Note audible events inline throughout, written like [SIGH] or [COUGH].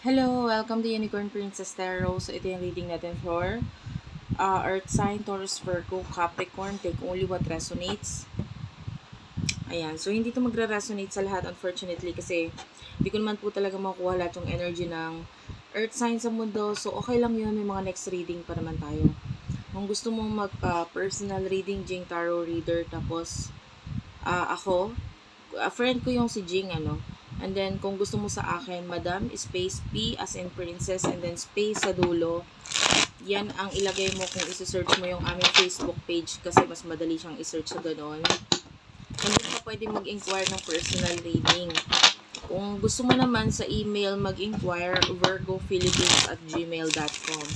Hello, welcome to Unicorn Princess Tarot. So, ito yung reading natin for uh, Earth Sign, Taurus, Virgo, Capricorn. Take only what resonates. Ayan. So, hindi to magre-resonate sa lahat, unfortunately, kasi hindi ko naman po talaga makuha lahat yung energy ng Earth Sign sa mundo. So, okay lang yun. May mga next reading pa naman tayo. Kung gusto mong mag-personal reading, Jing Tarot Reader, tapos uh, ako, a friend ko yung si Jing, ano, And then, kung gusto mo sa akin, Madam, space P as in princess, and then space sa dulo. Yan ang ilagay mo kung isi-search mo yung aming Facebook page kasi mas madali siyang i-search sa ganoon. And then, pwede mag-inquire ng personal reading. Kung gusto mo naman sa email, mag-inquire virgophilippines at gmail.com.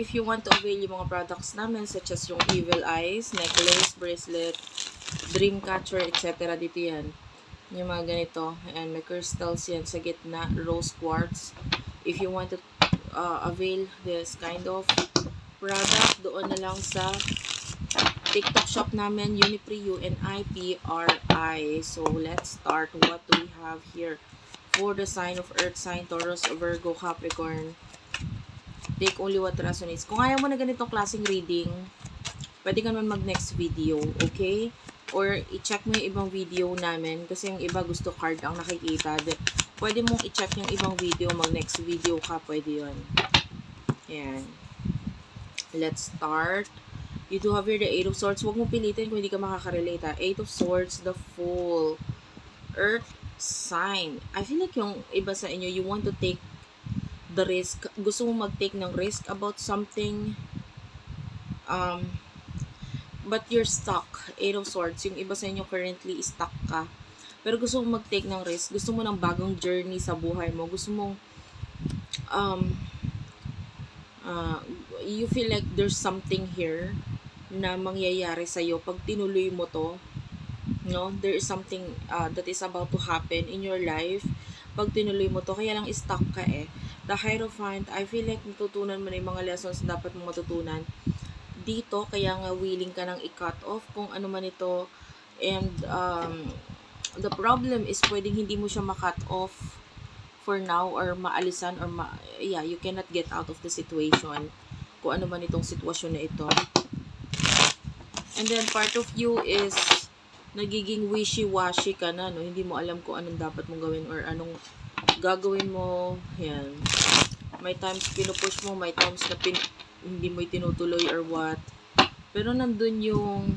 If you want to avail yung mga products namin, such as yung Evil Eyes, necklace, bracelet, dream catcher, etc. Dito yan yung mga ganito. And may crystals yan sa gitna, rose quartz. If you want to uh, avail this kind of product, doon na lang sa TikTok shop namin, Unipri, U-N-I-P-R-I. So, let's start. What do we have here? For the sign of Earth sign, Taurus, Virgo, Capricorn. Take only what resonates. Kung ayaw mo na ganitong klaseng reading, pwede ka naman mag-next video, okay? Or i-check mo yung ibang video namin kasi yung iba gusto card ang nakikita. De, pwede mong i-check yung ibang video, mag next video ka, pwede yun. Ayan. Let's start. You do have here the Eight of Swords. Huwag mo pilitin kung hindi ka makakarelate ha. Eight of Swords, the Fool. Earth sign. I feel like yung iba sa inyo, you want to take the risk. Gusto mo mag-take ng risk about something. Um, but you're stuck. Eight of Swords. Yung iba sa inyo currently stuck ka. Pero gusto mo mag-take ng risk. Gusto mo ng bagong journey sa buhay mo. Gusto mong um, uh, you feel like there's something here na mangyayari sa iyo pag tinuloy mo to. No, there is something uh, that is about to happen in your life pag tinuloy mo to. Kaya lang stuck ka eh. The Hierophant, I feel like natutunan mo na yung mga lessons na dapat mong matutunan dito kaya nga willing ka nang i-cut off kung ano man ito. And um, the problem is pwedeng hindi mo siya ma-cut off for now or maalisan or ma yeah you cannot get out of the situation kung ano man itong sitwasyon na ito. And then part of you is nagiging wishy-washy ka na no? Hindi mo alam kung anong dapat mong gawin or anong gagawin mo. Yan. May times pinupush mo may times na pin hindi mo tinutuloy or what. Pero nandun yung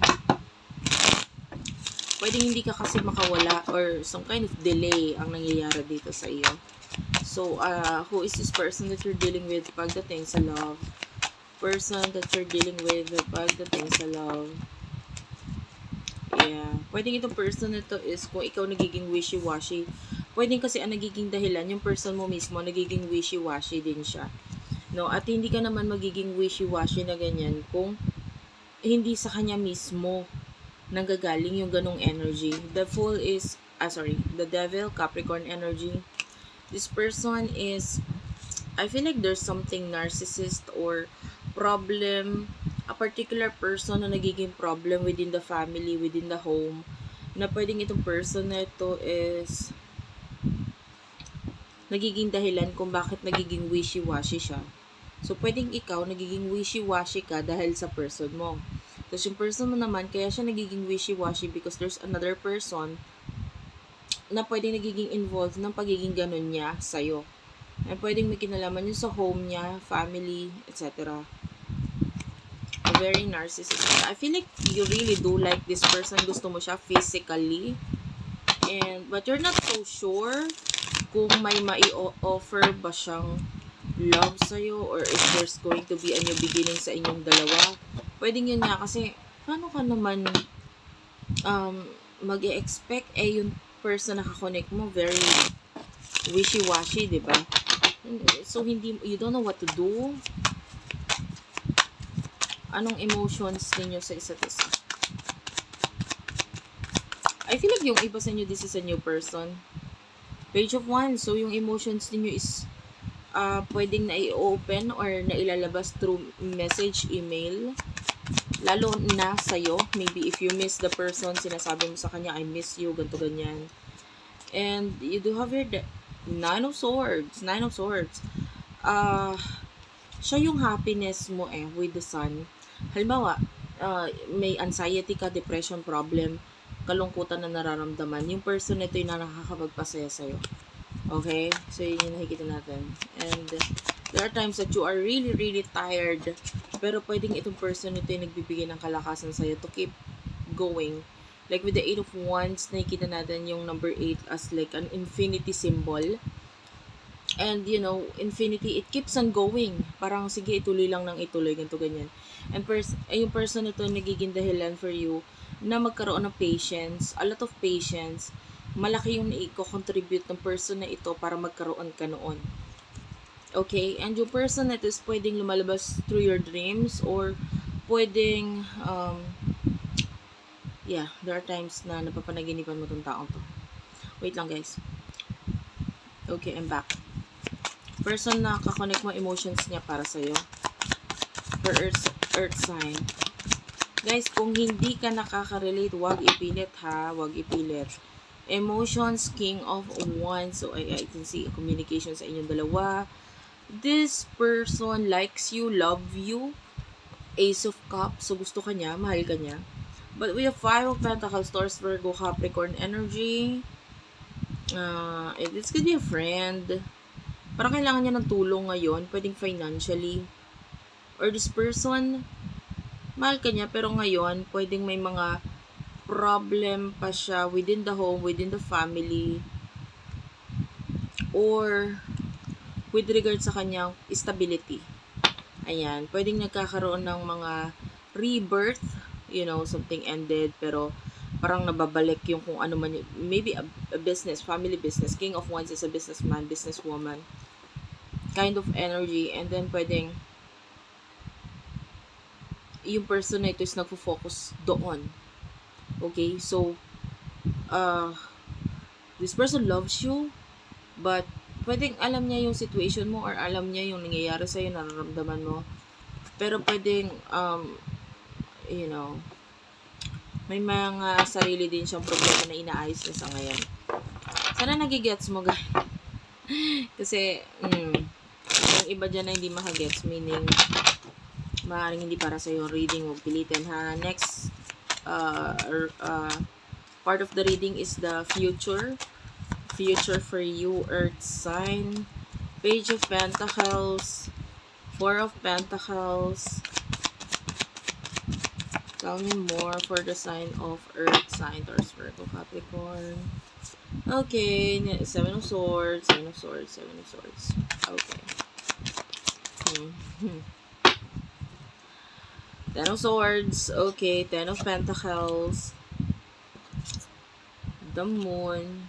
pwedeng hindi ka kasi makawala or some kind of delay ang nangyayari dito sa iyo. So, uh, who is this person that you're dealing with pagdating sa love? Person that you're dealing with pagdating sa love. Yeah. Pwedeng itong person na to is kung ikaw nagiging wishy-washy. Pwedeng kasi ang nagiging dahilan, yung person mo mismo, nagiging wishy-washy din siya. No? At hindi ka naman magiging wishy-washy na ganyan kung hindi sa kanya mismo nanggagaling yung ganong energy. The Fool is, ah sorry, the Devil, Capricorn energy. This person is, I feel like there's something narcissist or problem, a particular person na nagiging problem within the family, within the home, na pwedeng itong person na ito is nagiging dahilan kung bakit nagiging wishy-washy siya. So, pwedeng ikaw nagiging wishy-washy ka dahil sa person mo. Tapos yung person mo naman, kaya siya nagiging wishy-washy because there's another person na pwedeng nagiging involved ng pagiging ganun niya sa'yo. And pwedeng may kinalaman yun sa home niya, family, etc. Very narcissistic. I feel like you really do like this person. Gusto mo siya physically. And, but you're not so sure kung may mai-offer ba siyang love sa'yo or if there's going to be a new beginning sa inyong dalawa. Pwedeng yun nga kasi paano ka naman um, mag-expect eh yung person na kakonect mo very wishy-washy, di ba? So, hindi, you don't know what to do. Anong emotions ninyo sa isa't isa? I feel like yung iba sa inyo, this is a new person Page of Wands. So, yung emotions niyo is uh, pwedeng na i-open or na ilalabas through message, email. Lalo na sa'yo. Maybe if you miss the person, sinasabi mo sa kanya, I miss you, ganto ganyan. And you do have your Nine of Swords. Nine of Swords. Ah, siya yung happiness mo eh with the sun. Halimbawa, ah, may anxiety ka, depression problem, kalungkutan na nararamdaman. Yung person na ito yung na nakakapagpasaya sa'yo. Okay? So, yun yung nakikita natin. And, there are times that you are really, really tired. Pero pwedeng itong person ito yung nagbibigay ng kalakasan sa'yo to keep going. Like with the Eight of Wands, nakikita natin yung number 8 as like an infinity symbol. And, you know, infinity, it keeps on going. Parang, sige, ituloy lang ng ituloy, ganito, ganyan. And pers eh, yung person ito nagiging dahilan for you na magkaroon ng patience, a lot of patience, malaki yung i-contribute ng person na ito para magkaroon ka noon. Okay? And yung person na ito is pwedeng lumalabas through your dreams or pwedeng, um, yeah, there are times na napapanaginipan mo tong taong to. Wait lang guys. Okay, I'm back. Person na kakonect mo emotions niya para sa'yo. For earth, earth sign. Guys, kung hindi ka nakaka-relate, wag ipilit ha. Wag ipilit. Emotions, King of Wands. So, I, I can see communication sa inyong dalawa. This person likes you, love you. Ace of Cups. So, gusto ka niya, mahal ka niya. But we have Five of Pentacles, Taurus, Virgo, Capricorn energy. Uh, this could be a friend. Parang kailangan niya ng tulong ngayon. Pwedeng financially. Or this person, mahal ka niya, pero ngayon, pwedeng may mga problem pa siya within the home, within the family, or with regard sa kanyang stability. Ayan, pwedeng nagkakaroon ng mga rebirth, you know, something ended, pero parang nababalik yung kung ano man, maybe a, a business, family business. King of Wands is a businessman, businesswoman. Kind of energy, and then pwedeng yung person na ito is nagfo-focus doon. Okay, so, uh, this person loves you, but pwedeng alam niya yung situation mo or alam niya yung nangyayari sa'yo, nararamdaman mo. Pero pwedeng, um, you know, may mga sarili din siyang problema na inaayos niya sa ngayon. Sana nagigets mo, guys. [LAUGHS] Kasi, mm, yung iba dyan na hindi makagets, meaning, maaaring hindi para sa yung reading, huwag pilitin ha. Next, uh, er, uh, part of the reading is the future. Future for you, Earth sign. Page of Pentacles. Four of Pentacles. Tell me more for the sign of Earth sign, Taurus, Virgo, Capricorn. Okay, Seven of Swords, Seven of Swords, Seven of Swords. Okay. Hmm. Ten of Swords, okay, Ten of Pentacles, the Moon,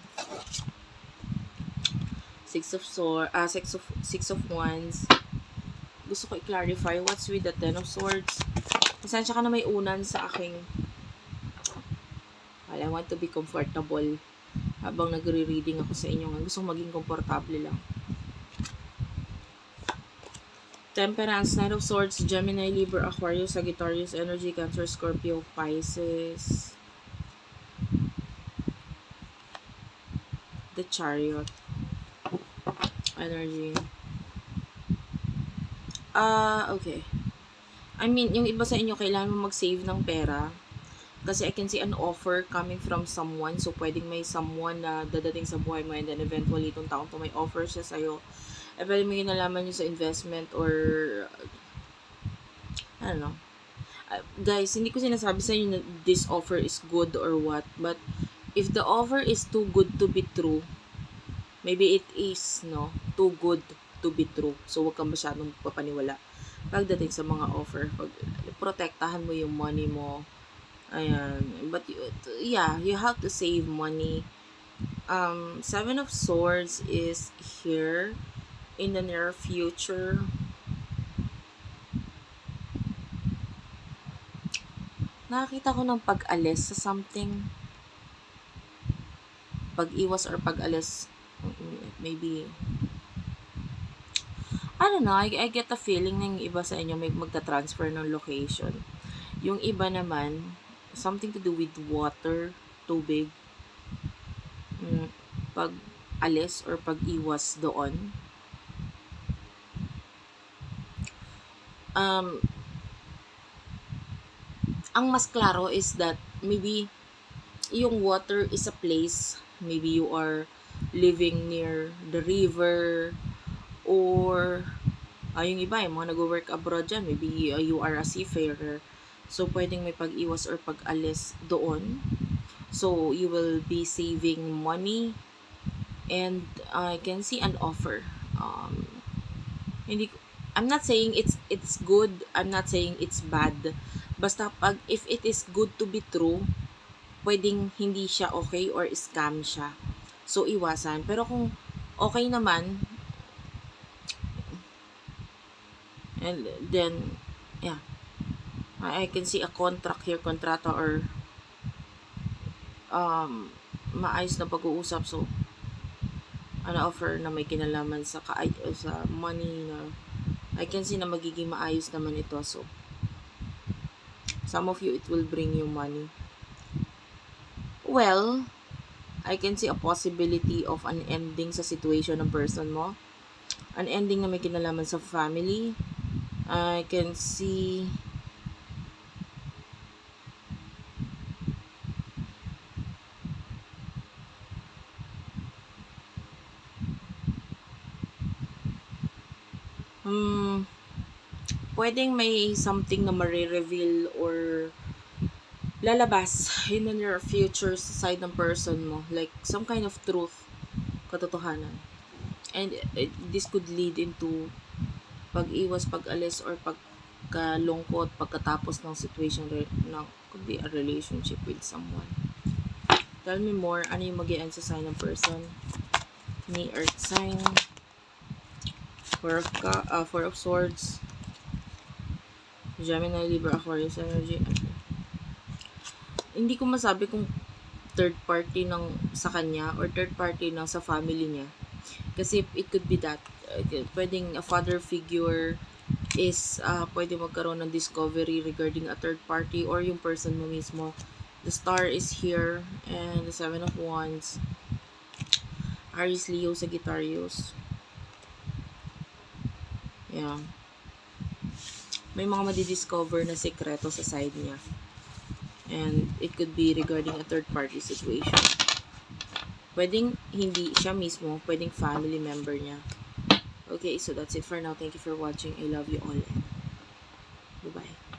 Six of Swords, ah, Six of, Six of Wands. Gusto ko i-clarify what's with the Ten of Swords. Pasensya ka na may unan sa aking well, I want to be comfortable habang nagre-reading ako sa inyo. Gusto kong maging komportable lang. Temperance, Knight of Swords, Gemini, Libra, Aquarius, Sagittarius, Energy, Cancer, Scorpio, Pisces. The Chariot. Energy. Ah, uh, okay. I mean, yung iba sa inyo, kailangan mo mag-save ng pera. Kasi I can see an offer coming from someone. So, pwedeng may someone na dadating sa buhay mo and then eventually itong taong to may offer siya sa'yo. Pwede may nalaman nyo sa investment or I don't know. Uh, guys, hindi ko sinasabi sa inyo na this offer is good or what. But, if the offer is too good to be true, maybe it is, no? Too good to be true. So, wag kang masyadong papaniwala pagdating sa mga offer. Pag, protektahan mo yung money mo. Ayan. But, yeah, you have to save money. Um, Seven of Swords is here in the near future. Nakakita ko ng pag-alis sa something. Pag-iwas or pag-alis. Maybe I don't know, I, I get the feeling ng iba sa inyo may magta-transfer ng location. Yung iba naman, something to do with water, tubig. Mm, pag alis or pag-iwas doon. Um, ang mas klaro is that maybe yung water is a place, maybe you are living near the river or ah, yung iba, yung mga nag-work abroad dyan, maybe uh, you are a seafarer. So, pwedeng may pag-iwas or pag-alis doon. So, you will be saving money and I can see an offer. Um, hindi I'm not saying it's it's good. I'm not saying it's bad. Basta pag if it is good to be true, pwedeng hindi siya okay or scam siya. So iwasan. Pero kung okay naman and then yeah. I can see a contract here, kontrata or um maayos na pag-uusap so ano offer na may kinalaman sa ka sa money na I can see na magiging maayos naman ito so. Some of you it will bring you money. Well I can see a possibility of an ending sa situation ng person mo. An ending na may kinalaman sa family. I can see pwedeng may something na marireveal or lalabas in near future sa side ng person mo. Like, some kind of truth, katotohanan. And eh, this could lead into pag-iwas, pag-alis, or pagkalungkot pagkatapos ng situation ng could be a relationship with someone. Tell me more, ano yung mag sa sign ng person? Ni Earth sign. Four of, uh, Four of Swords. Gemini, Libra, Aquarius energy. Okay. Hindi ko masabi kung third party ng sa kanya or third party ng sa family niya. Kasi it could be that. Uh, pwedeng a father figure is uh, pwede magkaroon ng discovery regarding a third party or yung person mo mismo. The star is here and the seven of wands. Aries, Leo, Sagittarius. Yeah. May mga madidiscover na sekreto sa side niya. And it could be regarding a third party situation. Pwedeng hindi siya mismo, pwedeng family member niya. Okay, so that's it for now. Thank you for watching. I love you all.